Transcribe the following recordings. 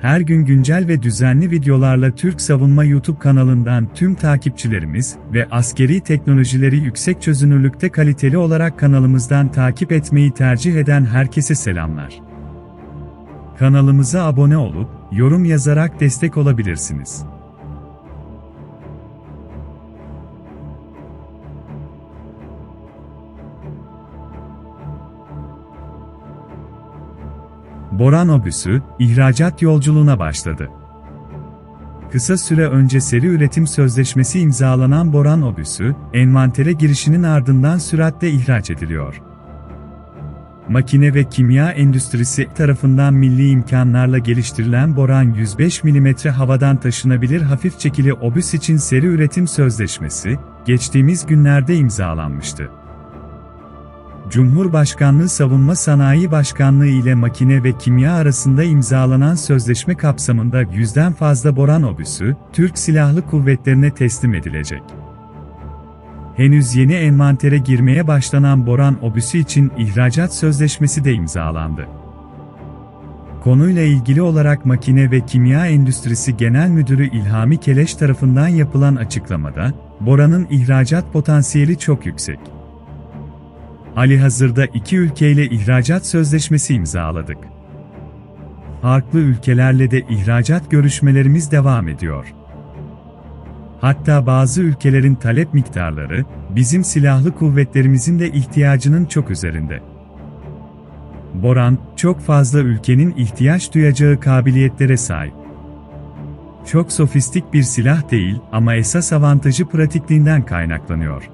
Her gün güncel ve düzenli videolarla Türk Savunma YouTube kanalından tüm takipçilerimiz ve askeri teknolojileri yüksek çözünürlükte kaliteli olarak kanalımızdan takip etmeyi tercih eden herkese selamlar. Kanalımıza abone olup, yorum yazarak destek olabilirsiniz. Boran Obüsü, ihracat yolculuğuna başladı. Kısa süre önce seri üretim sözleşmesi imzalanan Boran Obüsü, envantere girişinin ardından süratle ihraç ediliyor. Makine ve kimya endüstrisi tarafından milli imkanlarla geliştirilen Boran 105 mm havadan taşınabilir hafif çekili obüs için seri üretim sözleşmesi, geçtiğimiz günlerde imzalanmıştı. Cumhurbaşkanlığı Savunma Sanayi Başkanlığı ile makine ve kimya arasında imzalanan sözleşme kapsamında yüzden fazla Boran obüsü, Türk Silahlı Kuvvetlerine teslim edilecek. Henüz yeni envantere girmeye başlanan Boran obüsü için ihracat sözleşmesi de imzalandı. Konuyla ilgili olarak Makine ve Kimya Endüstrisi Genel Müdürü İlhami Keleş tarafından yapılan açıklamada, Boran'ın ihracat potansiyeli çok yüksek. Ali hazırda iki ülkeyle ihracat sözleşmesi imzaladık. Farklı ülkelerle de ihracat görüşmelerimiz devam ediyor. Hatta bazı ülkelerin talep miktarları, bizim silahlı kuvvetlerimizin de ihtiyacının çok üzerinde. Boran, çok fazla ülkenin ihtiyaç duyacağı kabiliyetlere sahip. Çok sofistik bir silah değil ama esas avantajı pratikliğinden kaynaklanıyor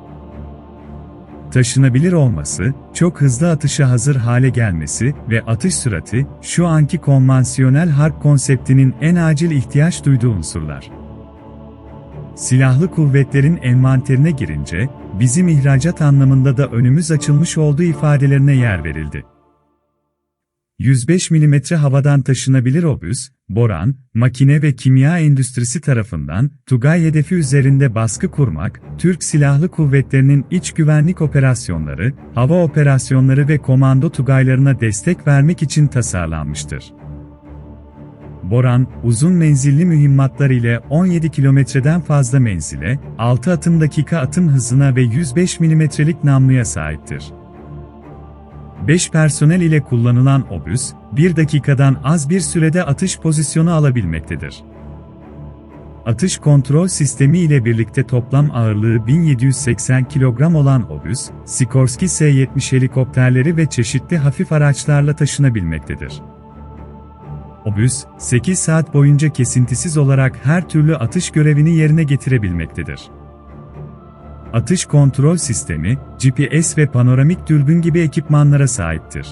taşınabilir olması, çok hızlı atışa hazır hale gelmesi ve atış sürati, şu anki konvansiyonel harp konseptinin en acil ihtiyaç duyduğu unsurlar. Silahlı kuvvetlerin envanterine girince, bizim ihracat anlamında da önümüz açılmış olduğu ifadelerine yer verildi. 105 mm havadan taşınabilir obüs, Boran, makine ve kimya endüstrisi tarafından Tugay hedefi üzerinde baskı kurmak, Türk Silahlı Kuvvetleri'nin iç güvenlik operasyonları, hava operasyonları ve komando Tugaylarına destek vermek için tasarlanmıştır. Boran, uzun menzilli mühimmatlar ile 17 kilometreden fazla menzile, 6 atım dakika atım hızına ve 105 milimetrelik namluya sahiptir. 5 personel ile kullanılan obüs, 1 dakikadan az bir sürede atış pozisyonu alabilmektedir. Atış kontrol sistemi ile birlikte toplam ağırlığı 1780 kilogram olan obüs, Sikorsky S-70 helikopterleri ve çeşitli hafif araçlarla taşınabilmektedir. Obüs, 8 saat boyunca kesintisiz olarak her türlü atış görevini yerine getirebilmektedir. Atış kontrol sistemi, GPS ve panoramik dürbün gibi ekipmanlara sahiptir.